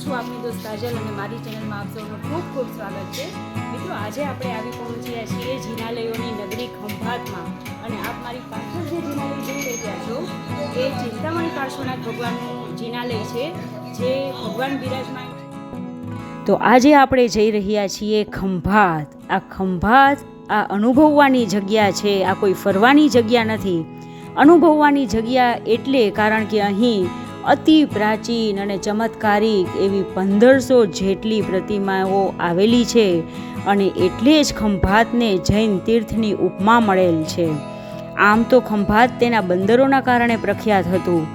છું આપની દોસ્ત કાજલ અને મારી ચેનલમાં આપ સૌનું ખૂબ ખૂબ સ્વાગત છે. મિત્રો, આજે આપણે આવી પહોંચ્યા છીએ જિનાલયોની નગરી ખંભાતમાં અને આપ મારી પાછળ જે જિનાલય જોઈ રહ્યા છો, એ ચિંતામણી પાર્શ્વનાથ ભગવાનનું જિનાલય છે, જે ભગવાન બિરાજમાન તો આજે આપણે જઈ રહ્યા છીએ ખંભાત. આ ખંભાત આ અનુભવવાની જગ્યા છે, આ કોઈ ફરવાની જગ્યા નથી. અનુભવવાની જગ્યા એટલે કારણ કે અહીં અતિ પ્રાચીન અને ચમત્કારિક એવી પંદરસો જેટલી પ્રતિમાઓ આવેલી છે અને એટલે જ ખંભાતને જૈન તીર્થની ઉપમા મળેલ છે. આમ તો ખંભાત તેના બંદરોના કારણે પ્રખ્યાત હતું.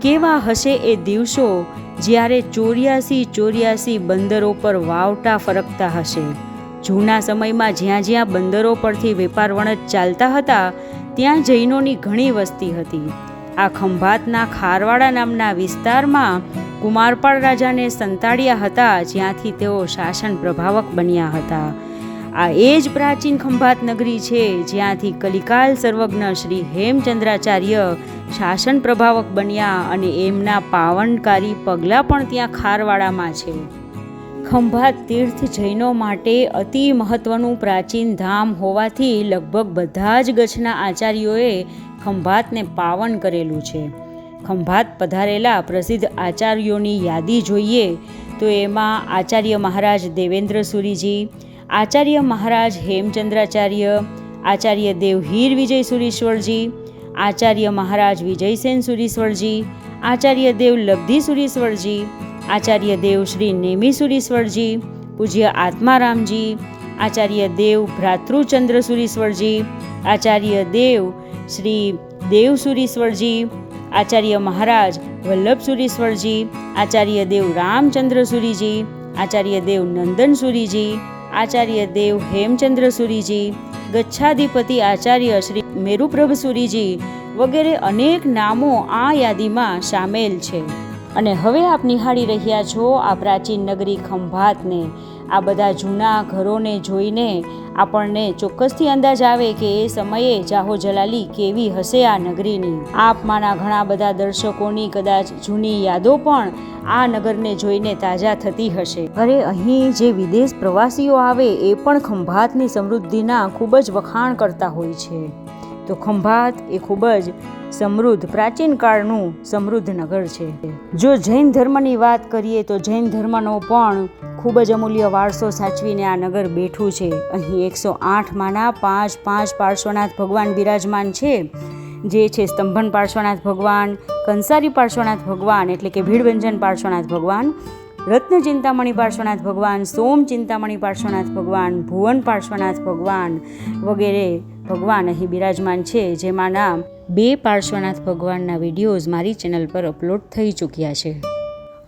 કેવા હશે એ દિવસો જ્યારે ચોર્યાસી ચોર્યાસી બંદરો પર વાવટા ફરકતા હશે. જૂના સમયમાં જ્યાં જ્યાં બંદરો પરથી વેપાર વણજ ચાલતા હતા, ત્યાં જૈનોની ઘણી વસ્તી હતી. આ ખંભાતના ખારવાડા નામના વિસ્તારમાં કુમારપાળ રાજાને સંતાડ્યા હતા, જ્યાંથી તેઓ શાસન પ્રભાવક બન્યા હતા. આ એ જ પ્રાચીન ખંભાત નગરી છે, જ્યાંથી કલિકાલ સર્વજ્ઞ શ્રી હેમચંદ્રાચાર્ય શાસન પ્રભાવક બન્યા અને એમના પાવનકારી પગલાં પણ ત્યાં ખારવાડામાં છે. ખંભાત તીર્થ જૈનો માટે અતિ મહત્વનું પ્રાચીન ધામ હોવાથી લગભગ બધા જ ગચ્છના આચાર્યોએ ખંભાતને પાવન કરેલું છે. ખંભાત પધારેલા પ્રસિદ્ધ આચાર્યોની યાદી જોઈએ તો એમાં આચાર્ય મહારાજ દેવેન્દ્ર સુરીજી, આચાર્ય મહારાજ હેમચંદ્રાચાર્ય, આચાર્ય દેવ હીર વિજય સુરીશ્વરજી, આચાર્ય મહારાજ વિજયસેન સુરીશ્વરજી, આચાર્ય દેવ લબ્ધિ સુરીશ્વરજી, આચાર્ય દેવ શ્રી નેમી સુરીશ્વરજી, પૂજ્ય આત્મારામજી આચાર્ય દેવ ભ્રાતૃચંદ્ર સુરીશ્વરજી આચાર્ય દેવ શ્રી દેવ સુરીશ્વરજી આચાર્ય મહારાજ વલ્લભ સુરીશ્વરજી આચાર્ય દેવ રામચંદ્ર સુરીજી આચાર્ય દેવ નંદન સુરીજી આચાર્ય દેવ હેમચંદ્ર સુરીજી ગચ્છાધિપતિ આચાર્ય શ્રી મેરુપ્રભ સુરીજી વગેરે અનેક નામો આ યાદીમાં સામેલ છે. અને હવે આપ નિહાળી રહ્યા છો આ પ્રાચીન નગરી ખંભાતને. આ બધા જૂના ઘરોને જોઈને આપણને ચોક્કસથી અંદાજ આવે કે એ સમયે જાહો જલાલી કેવી હશે આ નગરીની. આપમાંના ઘણા બધા દર્શકોની કદાચ જૂની યાદો પણ આ નગરને જોઈને તાજા થતી હશે. અરે, અહીં જે વિદેશ પ્રવાસીઓ આવે એ પણ ખંભાતની સમૃદ્ધિના ખૂબ જ વખાણ કરતા હોય છે. તો ખંભાત એ ખૂબ જ સમૃદ્ધ, પ્રાચીન કાળનું સમૃદ્ધ નગર છે. જો જૈન ધર્મની વાત કરીએ તો જૈન ધર્મનો પણ ખૂબ જ અમૂલ્ય વારસો સાચવીને આ નગર બેઠું છે. અહીં એકસો આઠમાંના પાંચ પાંચ પાર્શ્વનાથ ભગવાન બિરાજમાન છે. જે છે સ્તંભન પાર્શ્વનાથ ભગવાન, કંસારી પાર્શ્વનાથ ભગવાન એટલે કે ભીડભંજન પાર્શ્વનાથ ભગવાન, રત્ન ચિંતામણી પાર્શ્વનાથ ભગવાન, સોમ ચિંતામણી પાર્શ્વનાથ ભગવાન, ભુવન પાર્શ્વનાથ ભગવાન વગેરે ભગવાન અહીં બિરાજમાન છે જેમાંના બે પાર્શ્વનાથ ભગવાનના વિડીયોઝ મારી ચેનલ પર અપલોડ થઈ ચૂક્યા છે.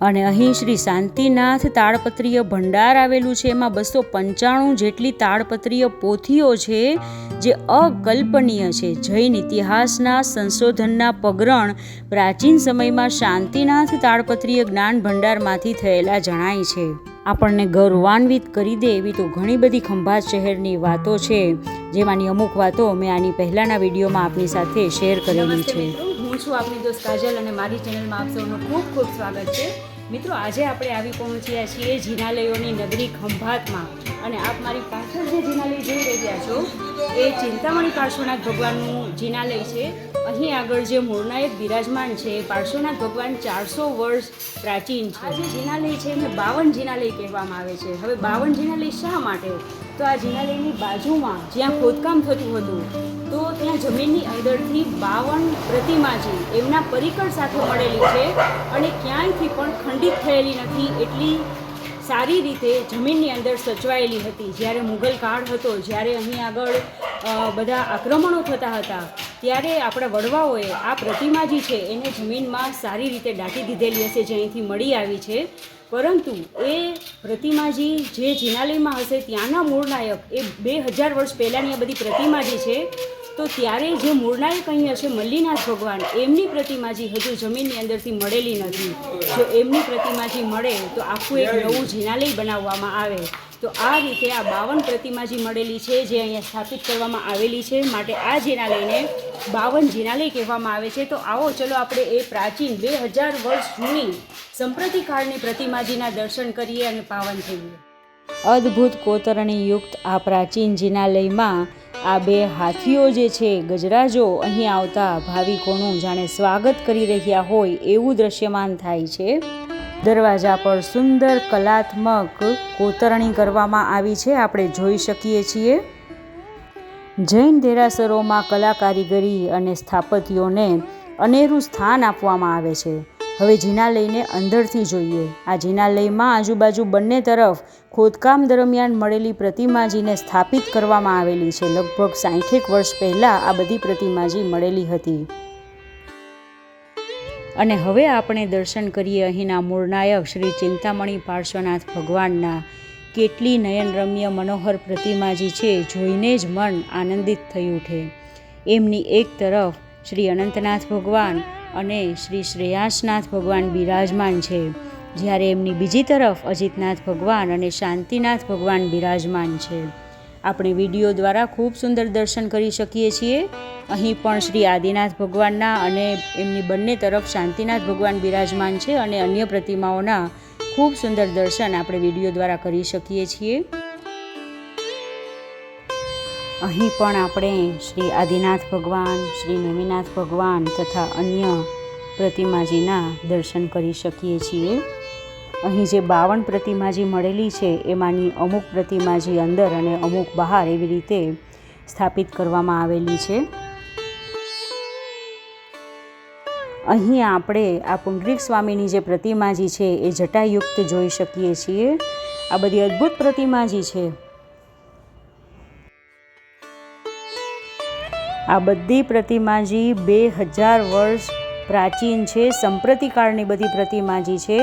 અને અહીં શ્રી શાંતિનાથ તાળપત્રીય ભંડાર આવેલું છે, એમાં બસો પંચાણું જેટલી તાળપત્રીય પોથીઓ છે, જે અકલ્પનીય છે. જૈન ઇતિહાસના સંશોધનના પગરણ પ્રાચીન સમયમાં શાંતિનાથ તાળપત્રીય જ્ઞાન ભંડારમાંથી થયેલા જણાય છે. આપણને ગૌરવાન્વિત કરી દે એવી તો ઘણી બધી ખંભાત શહેરની વાતો છે જેમાંની અમુક વાતો મેં આની પહેલાંના વિડીયોમાં આપની સાથે શેર કરેલી છે. હું છું આપની દોસ્ત કાજલ અને મારી ચેનલમાં આપ સૌનું ખૂબ ખૂબ સ્વાગત છે. મિત્રો આજે આપણે આવી પહોંચ્યા છીએ જિનાલયોની નગરી ખંભાતમાં અને આપ મારી પાછળ જે જિનાલય જોઈ રહ્યા છો એ ચિંતામણી પાર્શ્વનાથ ભગવાનનું જિનાલય છે. અહીં આગળ જે મૂળનાયક બિરાજમાન છે એ પાર્શ્વનાથ ભગવાન ચારસો વર્ષ પ્રાચીન છે. આ જે જિનાલય છે એને બાવન જિનાલય કહેવામાં આવે છે. હવે બાવન જિનાલય શા માટે? તો આ જિનાલયની બાજુમાં જ્યાં ખોદકામ થતું હતું, તો ત્યાં જમીનની અંદરથી બાવન પ્રતિમાજી એમના પરિકર સાથે મળેલી છે અને ક્યાંયથી પણ ખંડિત થયેલી નથી એટલી સારી રીતે જમીનની અંદર સચવાયેલી હતી. જ્યારે મુઘલ કાળ હતો, જ્યારે અહીં આગળ બધા આક્રમણો થતા હતા, ત્યારે આપણા વડવાઓએ આ પ્રતિમા જે છે, એને જમીનમાં સારી રીતે દાટી દીધેલી હશે જે અહીંથી મળી આવી છે. પરંતુ એ પ્રતિમાજી જે જિનાલયમાં હશે, ત્યાંના મૂળ નાયક, એ બે હજાર વર્ષ પહેલાંની આ બધી પ્રતિમા જે છે તો ત્યારે જે મૂળનાયક અહીં હશે મલ્લીનાથ ભગવાન, એમની પ્રતિમાજી હજુ જમીનની અંદરથી મળેલી નથી. જો એમની પ્રતિમાજી મળે, તો આખું એક નવું જિનાલય બનાવવામાં આવે. તો આ રીતે આ બાવન પ્રતિમાજી મળેલી છે, જે અહીંયા સ્થાપિત કરવામાં આવેલી છે, માટે આ જિનાલયને બાવન જિનાલય કહેવામાં આવે છે. તો આવો ચલો આપણે એ પ્રાચીન બે હજાર વર્ષ જૂની સંપ્રતિ કાળની પ્રતિમાજીના દર્શન કરીએ અને પાવન થઈએ. અદ્ભુત કોતરણી યુક્ત આ પ્રાચીન જિનાલયમાં આ બે હાથીઓ જે છે, ગજરાજો અહીં આવતા ભાવિકોનું જાણે સ્વાગત કરી રહ્યા હોય એવું દ્રશ્યમાન થાય છે. દરવાજા પર સુંદર કલાત્મક કોતરણી કરવામાં આવી છે, આપણે જોઈ શકીએ છીએ. જૈન દેરાસરોમાં કલા કારીગરી અને સ્થાપત્યોને અનેરું સ્થાન આપવામાં આવે છે. હવે જિનાલયને અંદરથી જોઈએ. આ જિનાલયમાં આજુબાજુ બંને તરફ ખોદકામ દરમિયાન મળેલી પ્રતિમાજીને સ્થાપિત કરવામાં આવેલી છે. લગભગ સાહીઠેક વર્ષ પહેલાં આ બધી પ્રતિમાજી મળેલી હતી. અને હવે આપણે દર્શન કરીએ અહીંના મૂળનાયક શ્રી ચિંતામણી પાર્શ્વનાથ ભગવાનના. કેટલી નયનરમ્ય મનોહર પ્રતિમાજી છે, જોઈને જ મન આનંદિત થઈ ઉઠે. એમની એક તરફ શ્રી અનંતનાથ ભગવાન અને શ્રી શ્રેયાસનાથ ભગવાન બિરાજમાન છે. જ્યારે એમની બીજી તરફ અજિતનાથ ભગવાન અને શાંતિનાથ ભગવાન બિરાજમાન છે. આપણે વીડિયો દ્વારા ખૂબ સુંદર દર્શન કરી શકીએ છીએ. અહીં પણ શ્રી આદિનાથ ભગવાનના અને એમની બંને તરફ શાંતિનાથ ભગવાન બિરાજમાન છે અને અન્ય પ્રતિમાઓના ખૂબ સુંદર દર્શન આપણે વીડિયો દ્વારા કરી શકીએ છીએ. અહીં પણ આપણે શ્રી આદિનાથ ભગવાન, શ્રી નેમિનાથ ભગવાન તથા અન્ય પ્રતિમાજીના દર્શન કરી શકીએ છીએ. અહીં જે બાવન પ્રતિમાજી મળેલી છે, એમાંની અમુક પ્રતિમાજી અંદર અને અમુક બહાર એવી રીતે સ્થાપિત કરવામાં આવેલી છે. અહીં આપણે આ પુંડરીક સ્વામીની જે પ્રતિમાજી છે, એ જટાયુક્ત જોઈ શકીએ છીએ. આ બધી અદ્ભુત પ્રતિમાજી છે. આ બધી પ્રતિમાજી બે હજાર વર્ષ પ્રાચીન છે સંપ્રતિકાળની બધી પ્રતિમાજી છે.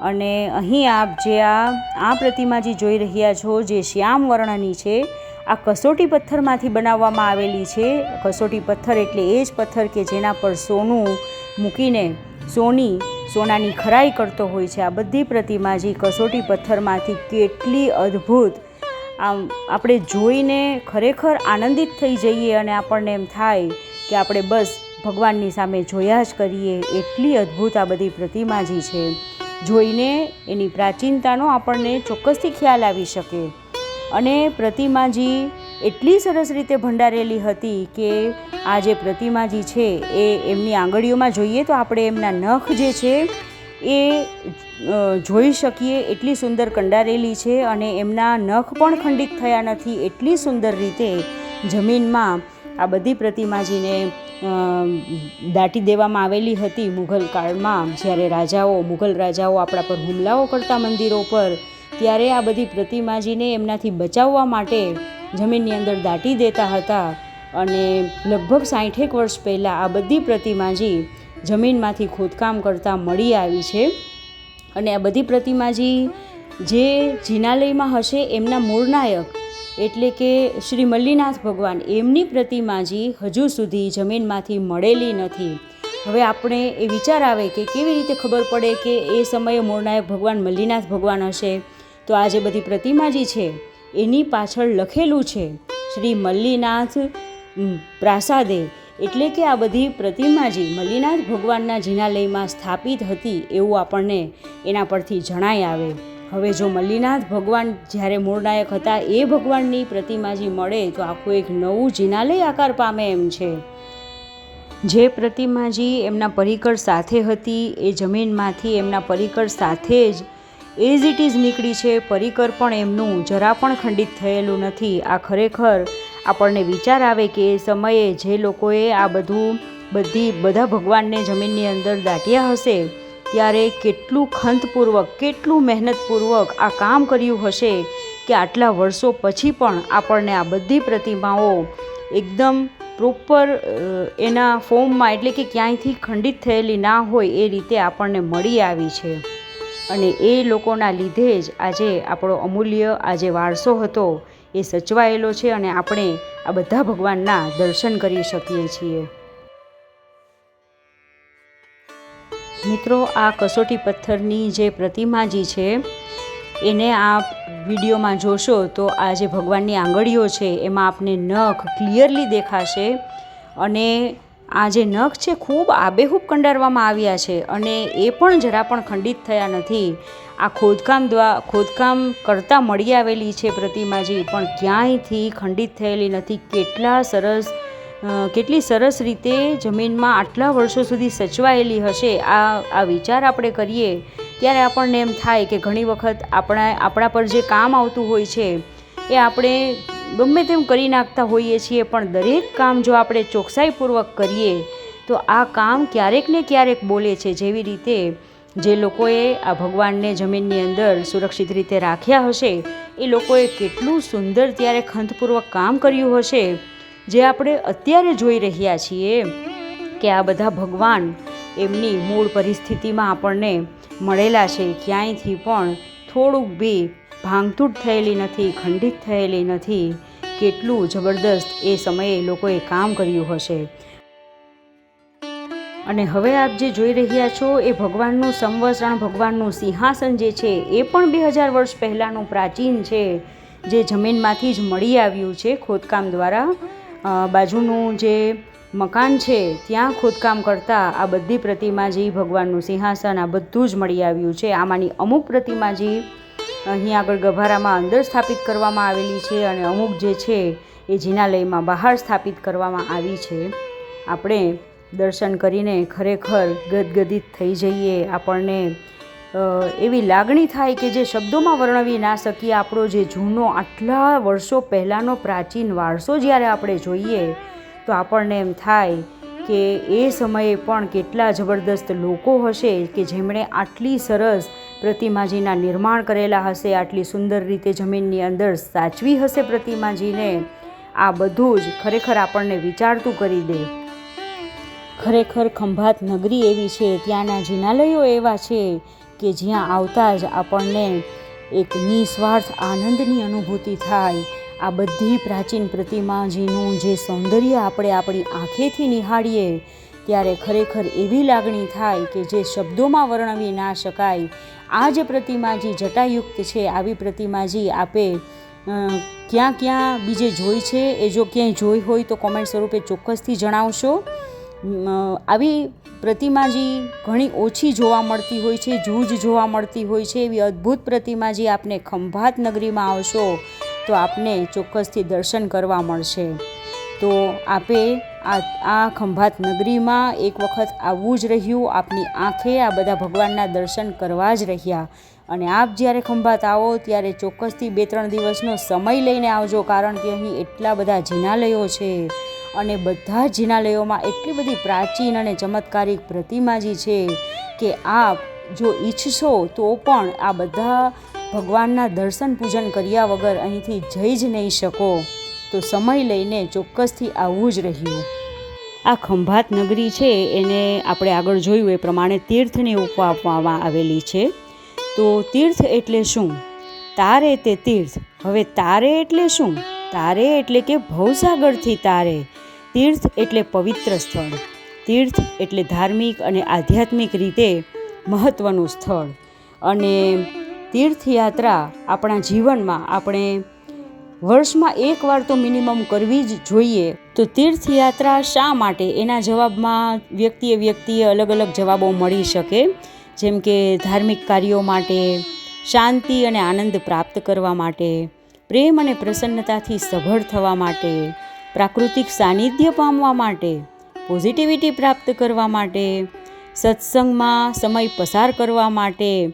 અને અહીં આપ જે આ આ પ્રતિમાજી જોઈ રહ્યા છો, જે શ્યામ વર્ણની છે, આ કસોટી પથ્થરમાંથી બનાવવામાં આવેલી છે. કસોટી પથ્થર એટલે એ જ પથ્થર કે જેના પર સોનું મૂકીને સોની, સોનાની ખરાઈ કરતો હોય છે. આ બધી પ્રતિમાજી કસોટી પથ્થરમાંથી કેટલી અદ્ભુત આમ આપણે જોઈને ખરેખર આનંદિત થઈ જઈએ અને આપણને એમ થાય કે આપણે બસ ભગવાનની સામે જોયા જ કરીએ, એટલી અદ્ભુત આ બધી પ્રતિમાજી છે. જોઈને એની પ્રાચીનતાનો આપણને ચોક્કસથી ખ્યાલ આવી શકે. અને પ્રતિમાજી એટલી સરસ રીતે ભંડારેલી હતી કે આ જે પ્રતિમાજી છે, એ એમની આંગળીઓમાં જોઈએ તો આપણે એમના નખ જે છે એ જોઈ શકીએ એટલી સુંદર કંડારેલી છે અને એમના નખ પણ ખંડિત થયા નથી એટલી સુંદર રીતે જમીનમાં આ બધી પ્રતિમાજીને દાટી દેવામાં આવેલી હતી મુઘલ કાળમાં. જ્યારે રાજાઓ, મુઘલ રાજાઓ આપણા પર હુમલાઓ કરતા મંદિરો પર, ત્યારે આ બધી પ્રતિમાજીને એમનાથી બચાવવા માટે જમીનની અંદર દાટી દેતા હતા. અને લગભગ સાઠેક વર્ષ પહેલાં આ બધી પ્રતિમાજી જમીનમાંથી ખોદકામ કરતાં મળી આવી છે. અને આ બધી પ્રતિમાજી જે જિનાલયમાં હશે એમના મૂળનાયક, એટલે કે શ્રી મલ્લીનાથ ભગવાન, એમની પ્રતિમાજી હજુ સુધી જમીનમાંથી મળેલી નથી. હવે આપણે એ વિચાર આવે કે કેવી રીતે ખબર પડે કે એ સમયે મૂળનાયક ભગવાન મલ્લીનાથ ભગવાન હશે. તો આ જે બધી પ્રતિમાજી છે, એની પાછળ લખેલું છે, શ્રી મલ્લીનાથ પ્રાસાદે એટલે કે આ બધી પ્રતિમાજી મલ્લીનાથ ભગવાનના જિનાલયમાં સ્થાપિત હતી એવું આપણને એના પરથી જણાય આવે. હવે જો મલ્લીનાથ ભગવાન જ્યારે મૂળનાયક હતા, એ ભગવાનની પ્રતિમાજી મળે તો આખું એક નવું જિનાલય આકાર પામે એમ છે. જે પ્રતિમાજી એમના પરિકર સાથે હતી, એ જમીનમાંથી એમના પરિકર સાથે જ એઝ ઇટ ઇઝ નીકળી છે. પરિકર પણ એમનું, જરા પણ ખંડિત થયેલું નથી. આ ખરેખર આપણને વિચાર આવે કે એ સમયે જે લોકોએ આ બધું, બધી, બધા ભગવાનને જમીનની અંદર દાટ્યા હશે, ત્યારે કેટલું ખંતપૂર્વક, કેટલું મહેનતપૂર્વક આ કામ કર્યું હશે કે આટલા વર્ષો પછી પણ આપણને આ બધી પ્રતિમાઓ એકદમ પ્રોપર એના ફોર્મમાં એટલે કે ક્યાંયથી ખંડિત થયેલી ના હોય એ રીતે આપણને મળી આવી છે. અને એ લોકોના લીધે જ આજે આપણો અમૂલ્ય આ જે વારસો હતો. એ સચવાયેલો છે અને આપણે આ બધા ભગવાનના દર્શન કરી શકીએ છીએ. મિત્રો, આ કસોટી પથ્થરની જે પ્રતિમાજી છે, એને આ વિડીયોમાં જોશો તો આ જે ભગવાનની આંગળીઓ છે, એમાં આપને નખ ક્લિયરલી દેખાશે અને આ જે નખ છે, ખૂબ આબેહૂબ કંડારવામાં આવ્યા છે અને એ પણ જરા પણ ખંડિત થયા નથી. આ ખોદકામ દ્વા, ખોદકામ કરતાં મળી આવેલી છે પ્રતિમાજી, પણ ક્યાંયથી ખંડિત થયેલી નથી? કેટલા સરસ કેટલી સરસ રીતે જમીનમાં આટલા વર્ષો સુધી સચવાયેલી હશે? આ આ વિચાર આપણે કરીએ ત્યારે આપણને એમ થાય કે ઘણી વખત આપણા આપણા પર જે કામ આવતું હોય છે, એ આપણે ગમે તેમ કરી નાખતા હોઈએ છીએ, પણ દરેક કામ જો આપણે ચોકસાઈપૂર્વક કરીએ, તો આ કામ ક્યારેક ને ક્યારેક બોલે છે. જેવી રીતે જે લોકોએ આ ભગવાનને જમીનની અંદર સુરક્ષિત રીતે રાખ્યા હશે, એ લોકોએ કેટલું સુંદર ત્યારે ખંતપૂર્વક કામ કર્યું હશે, જે આપણે અત્યારે જોઈ રહ્યા છીએ કે આ બધા ભગવાન એમની મૂળ પરિસ્થિતિમાં આપણને મળેલા છે. ક્યાંયથી પણ થોડુંક બી ભાંગતૂટ થયેલી નથી, ખંડિત થયેલી નથી. કેટલું જબરદસ્ત એ સમયે લોકોએ કામ કર્યું હશે. અને હવે આપ જે જોઈ રહ્યા છો એ ભગવાનનું સંવસરણ, ભગવાનનું સિંહાસન જે છે એ પણ બે હજાર વર્ષ પહેલાંનું પ્રાચીન છે, જે જમીનમાંથી જ મળી આવ્યું છે ખોદકામ દ્વારા. બાજુનું જે મકાન છે ત્યાં ખોદકામ કરતાં આ બધી પ્રતિમાજી ભગવાનનું સિંહાસન આ બધું જ મળી આવ્યું છે. આમાંની અમુક પ્રતિમાજી અહીં આગળ ગભારામાં અંદર સ્થાપિત કરવામાં આવેલી છે અને અમુક જે છે એ જિનાલયમાં બહાર સ્થાપિત કરવામાં આવી છે. આપણે દર્શન કરીને ખરેખર ગદગદિત થઈ જઈએ આપણને. એવી લાગણી થાય કે જે શબ્દોમાં વર્ણવી ના શકીએ. આપણો જે જૂનો આટલા વર્ષો પહેલાંનો પ્રાચીન વારસો જ્યારે આપણે જોઈએ તો આપણને એમ થાય કે એ સમયે પણ કેટલા જબરદસ્ત લોકો હશે કે જેમણે આટલી સરસ પ્રતિમાજીના નિર્માણ કરેલા હશે, આટલી સુંદર રીતે જમીનની અંદર સાચવી હશે પ્રતિમાજીને. આ બધું જ ખરેખર આપણને વિચારતું કરી દે. ખરેખર ખંભાત નગરી એવી છે, ત્યાંના જિનાલયો એવા છે કે જ્યાં આવતા જ આપણને એક નિસ્વાર્થ આનંદની અનુભૂતિ થાય. આ બધી પ્રાચીન પ્રતિમાજીનું જે સૌંદર્ય આપણે આપણી આંખેથી નિહાળીએ, ત્યારે ખરેખર એવી લાગણી થાય કે જે શબ્દોમાં વર્ણવી ના શકાય. આ જે પ્રતિમાજી જટાયુક્ત છે, આવી પ્રતિમાજી આપે ક્યાં ક્યાં બીજે જોઈ છે? એ જો ક્યાંય જોઈ હોય તો કોમેન્ટ સ્વરૂપે ચોક્કસથી જણાવશો. આવી પ્રતિમાજી ઘણી ઓછી જોવા મળતી હોય છે, જૂજ જોવા મળતી હોય છે, એવી અદ્ભુત પ્રતિમાજી આપને ખંભાત નગરીમાં આવશો, તો આપને ચોક્કસથી દર્શન કરવા મળશે. તો આપે આ આ ખંભાત નગરીમાં એક વખત આવવું જ રહ્યું, આપની આંખે આ બધા ભગવાનના દર્શન કરવા જ રહ્યા. અને આપ જ્યારે ખંભાત આવો, ત્યારે ચોક્કસથી બે ત્રણ દિવસનો સમય લઈને આવજો, કારણ કે અહીં એટલા બધા જિનાલયો છે. અને બધા જિનાલયોમાં એટલી બધી પ્રાચીન અને ચમત્કારિક પ્રતિમાજી છે કે આપ જો ઈચ્છશો તો પણ આ બધા ભગવાનના દર્શન પૂજન કર્યા વગર અહીંથી જઈ જ નહીં શકો. તો સમય લઈને ચોક્કસથી આવવું જ રહ્યું. આ ખંભાત નગરી છે એને આપણે આગળ જોયું એ પ્રમાણે તીર્થની ઉપમા આપવામાં આવેલી છે. તો તીર્થ એટલે શું? તારે તે તીર્થ. હવે તારે એટલે શું? તારે એટલે કે ભવસાગરથી તારે. તીર્થ એટલે પવિત્ર સ્થળ. તીર્થ એટલે ધાર્મિક અને આધ્યાત્મિક રીતે મહત્ત્વનું સ્થળ. અને તીર્થયાત્રા આપણા જીવનમાં આપણે વર્ષમાં એકવાર તો મિનિમમ કરવી જ જોઈએ. તો તીર્થયાત્રા શા માટે? એના જવાબમાં વ્યક્તિએ વ્યક્તિએ અલગ અલગ જવાબો મળી શકે. જેમ કે ધાર્મિક કાર્યો માટે શાંતિ અને આનંદ પ્રાપ્ત કરવા માટે. પ્રેમ અને પ્રસન્નતાથી સભળ થવા માટે, પ્રાકૃતિક સાનિધ્ય પામવા માટે, પોઝિટિવિટી પ્રાપ્ત કરવા માટે, સત્સંગમાં સમય પસાર કરવા માટે,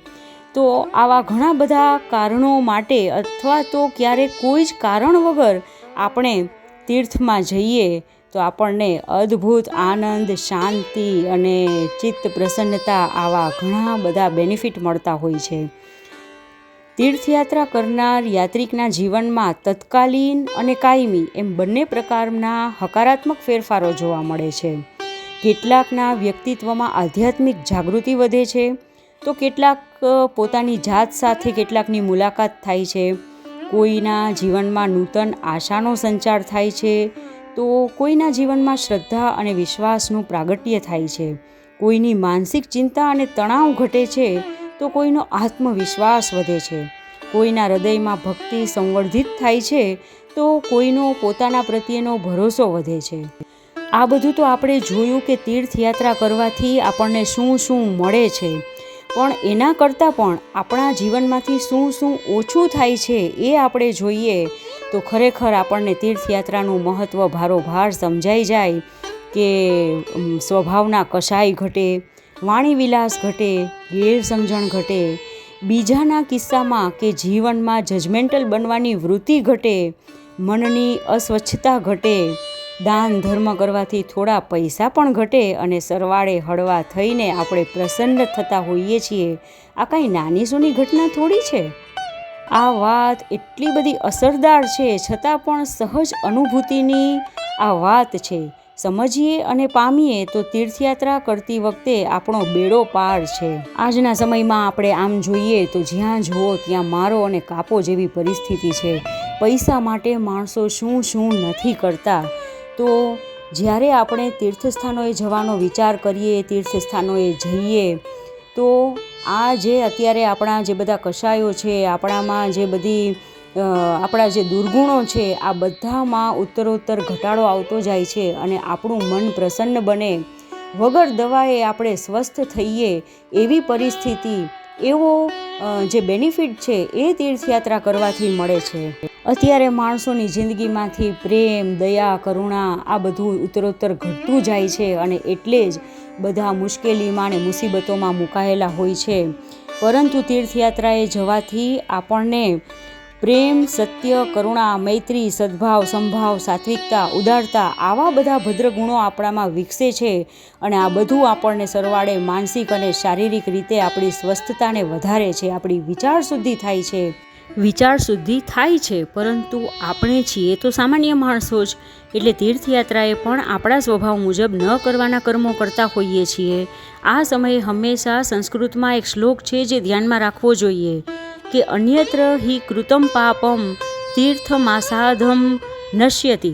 તો આવા ઘણા બધા કારણો માટે અથવા તો ક્યારેક કોઈ જ કારણ વગર આપણે તીર્થમાં જઈએ, તો આપણને અદ્ભુત આનંદ, શાંતિ અને ચિત્ત પ્રસન્નતા આવા ઘણા બધા બેનિફિટ મળતા હોય છે. તીર્થયાત્રા કરનાર યાત્રિકના જીવનમાં તત્કાલીન અને કાયમી એમ બંને પ્રકારના હકારાત્મક ફેરફારો જોવા મળે છે. કેટલાકના વ્યક્તિત્વમાં આધ્યાત્મિક જાગૃતિ વધે છે. તો કેટલાક પોતાની જાત સાથે કેટલાકની મુલાકાત થાય છે. કોઈના જીવનમાં નૂતન આશાનો સંચાર થાય છે. તો કોઈના જીવનમાં શ્રદ્ધા અને વિશ્વાસનું પ્રાગટ્ય થાય છે. કોઈની માનસિક ચિંતા અને તણાવ ઘટે છે. તો કોઈનો આત્મવિશ્વાસ વધે છે. કોઈના હૃદયમાં ભક્તિ સંવર્ધિત થાય છે, તો કોઈનો પોતાના પ્રત્યેનો ભરોસો વધે છે. આ બધું તો આપણે જોયું કે તીર્થયાત્રા કરવાથી આપણને શું શું મળે છે. પણ એના કરતાં પણ આપણા જીવનમાંથી શું શું ઓછું થાય છે એ આપણે જોઈએ, તો ખરેખર આપણને તીર્થયાત્રાનું મહત્ત્વ ભારોભાર સમજાઈ જાય કે સ્વભાવના કશાય ઘટે વાણીવિલાસ ઘટે, ગેરસમજણ ઘટે, બીજાના કિસ્સામાં કે જીવનમાં જજમેન્ટલ બનવાની વૃત્તિ ઘટે, મનની અસ્વચ્છતા ઘટે, દાન ધર્મ કરવાથી થોડા પૈસા પણ ઘટે અને સરવાળે હળવા થઈને આપણે પ્રસન્ન થતા હોઈએ છીએ, આ કાંઈ નાની સૂની ઘટના થોડી છે? આ વાત એટલી બધી અસરદાર છે, છતાં પણ સહજ અનુભૂતિની આ વાત છે. સમજીએ અને પામીએ તો તીર્થયાત્રા કરતી વખતે આપણો બેડો પાર છે. આજના સમયમાં આપણે આમ જોઈએ તો જ્યાં જુઓ ત્યાં મારો અને કાપો જેવી પરિસ્થિતિ છે. પૈસા માટે માણસો શું શું નથી કરતા. તો જ્યારે આપણે તીર્થસ્થાનોએ જવાનો વિચાર કરીએ, તીર્થસ્થાનોએ જઈએ, તો આ જે અત્યારે આપણા જે બધા કશાયો છે, આપણામાં જે બધી આપણા જે દુર્ગુણો છે, આ બધામાં ઉત્તરોત્તર ઘટાડો આવતો જાય છે અને આપણું મન પ્રસન્ન બને. વગર દવાએ આપણે સ્વસ્થ થઈએ એવી પરિસ્થિતિ, એવો જે બેનિફિટ છે એ તીર્થયાત્રા કરવાથી મળે છે. અત્યારે માણસોની જિંદગીમાંથી પ્રેમ, દયા, કરુણા આ બધું ઉત્તરોત્તર ઘટતું જાય છે અને એટલે જ બધા મુશ્કેલીમાં અને મુસીબતોમાં મુકાયેલા હોય છે. પરંતુ તીર્થયાત્રાએ જવાથી આપણને પ્રેમ, સત્ય, કરુણા, મૈત્રી, સદભાવ સંભાવ સાત્વિકતા, ઉદારતા આવા બધા ભદ્ર ગુણો આપણામાં વિકસે છે અને આ બધું આપણને સરવાળે માનસિક અને શારીરિક રીતે આપણી સ્વસ્થતાને વધારે છે, આપણી વિચાર શુદ્ધિ થાય છે. વિચાર શુદ્ધિ થાય છે, પરંતુ આપણે છીએ તો સામાન્ય માણસો જ. એટલે તીર્થયાત્રાએ પણ આપણા સ્વભાવ મુજબ ન કરવાના કર્મો કરતા હોઈએ છીએ. આ સમયે હંમેશા સંસ્કૃતમાં એક શ્લોક છે જે ધ્યાનમાં રાખવો જોઈએ. કે અન્યત્ર હિ કૃતમ પાપમ તીર્થમાસાધમ નશ્યતિ.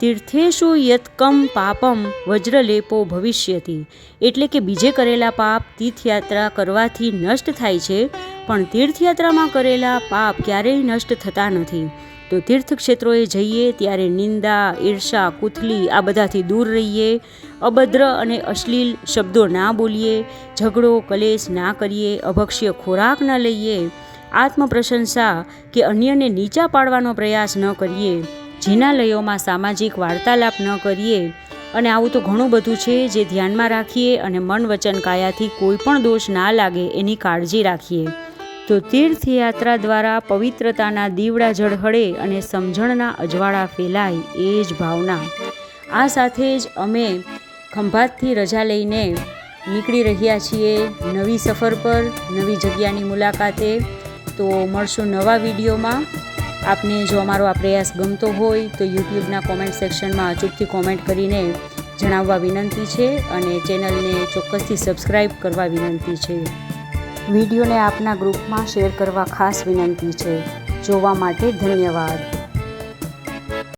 તીર્થેશુ યત્કમ પાપમ વજ્રલેપો ભવિષ્યતિ. એટલે કે બીજે કરેલા પાપ તીર્થયાત્રા કરવાથી નષ્ટ થાય છે, પણ તીર્થયાત્રામાં કરેલા પાપ ક્યારેય નષ્ટ થતા નથી. તો તીર્થક્ષેત્રોએ જઈએ ત્યારે નિંદા, ઈર્ષા, કુથલી આ બધાથી દૂર રહીએ, અભદ્ર અને અશ્લીલ શબ્દો ના બોલીએ, ઝઘડો, કલેશ ના કરીએ, અભક્ષ્ય ખોરાક ન લઈએ આત્મપ્રશંસા કે અન્યને નીચા પાડવાનો પ્રયાસ ન કરીએ, જિનાલયોમાં સામાજિક વાર્તાલાપ ન કરીએ, અને આવું તો ઘણું બધું છે જે ધ્યાનમાં રાખીએ અને મન વચન કાયાથી કોઈ પણ દોષ ના લાગે એની કાળજી રાખીએ. તો તીર્થયાત્રા દ્વારા પવિત્રતાના દીવડા ઝળહળે અને સમજણના અજવાળા ફેલાય એ જ ભાવના. આ સાથે જ અમે ખંભાતથી રજા લઈને નીકળી રહ્યા છીએ નવી સફર પર, નવી જગ્યાની મુલાકાતે તો મળશું નવા વિડીયોમાં. આપને જો અમારો આ પ્રયાસ ગમતો હોય તો યુટ્યુબના કોમેન્ટ સેક્શનમાં અચૂકથી કોમેન્ટ કરીને જણાવવા વિનંતી છે અને ચેનલને ચોક્કસથી સબસ્ક્રાઈબ કરવા વિનંતી છે. વિડીયોને આપના ગ્રુપમાં શેર કરવા ખાસ વિનંતી છે. જોવા માટે ધન્યવાદ.